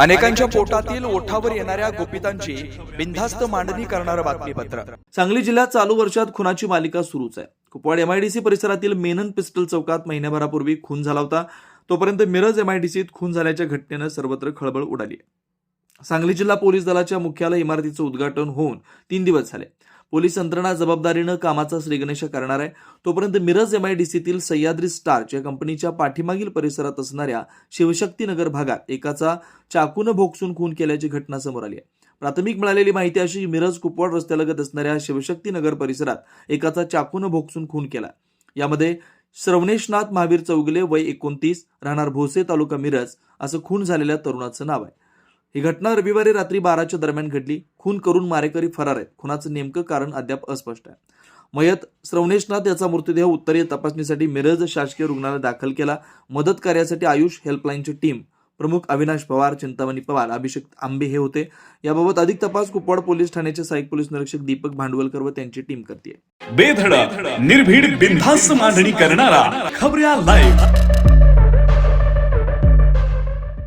अनेकांच्या पोटातील ओठावर येणाऱ्या गोपितांची बिनधास्त मांडणी करणारं बातमीपत्र. सांगली जिल्ह्यात चालू वर्षात खुनाची मालिका सुरूच आहे. कुपवाड एमआयडीसी परिसरातील मेनन पिस्टल चौकात महिन्याभरापूर्वी खून झाला होता. तोपर्यंत मिरज एमआयडीसीत खून झाल्याच्या घटनेनं सर्वत्र खळबळ उडाली सांगली जिल्हा पोलीस दलाच्या मुख्यालय इमारतीचं उद्घाटन होऊन तीन दिवस झाले. पोलीस यंत्रणा जबाबदारीनं कामाचा श्रीगणेश करणार आहे. तोपर्यंत मिरज एमआयडीसीतील सह्याद्री स्टार्च या कंपनीच्या पाठीमागील परिसरात असणाऱ्या शिवशक्तीनगर भागात एकाचा चाकूनं भोगसून खून केल्याची घटना समोर आली आहे. प्राथमिक मिळालेली माहिती अशी मिरज कुपवाड रस्त्यालगत असणाऱ्या शिवशक्तीनगर परिसरात एकाचा चाकूनं भोगसून खून केला यामध्ये श्रवणेशनाथ महावीर चौगले वय एकोणतीस राहणार भोसे तालुका मिरज असं खून झालेल्या तरुणाचं नाव आहे. ही घटना रविवारी रात्री बाराच्या दरम्यान घडली. खून करून मारेकरी फरार आहेत. खुनाचं नेमकं कारण अद्याप अस्पष्ट आहे. मयत श्रवणेशनाथ याचा मृतदेह उत्तरीय तपासणीसाठी मिरज शासकीय रुग्णालयात दाखल केला. मदत कार्यासाठी आयुष हेल्पलाईनची टीम. प्रमुख अविनाश पवार चिंतामणी पवार अभिषेक आंबे हे होते. याबाबत अधिक तपास कुपवाड पोलीस ठाण्याचे सहाय्यक पोलीस निरीक्षक दीपक भांडवलकर व त्यांची टीम करते. बेधडक निर्भीड बिनधास्त मांडणी करणारा खबऱ्या लाईव्ह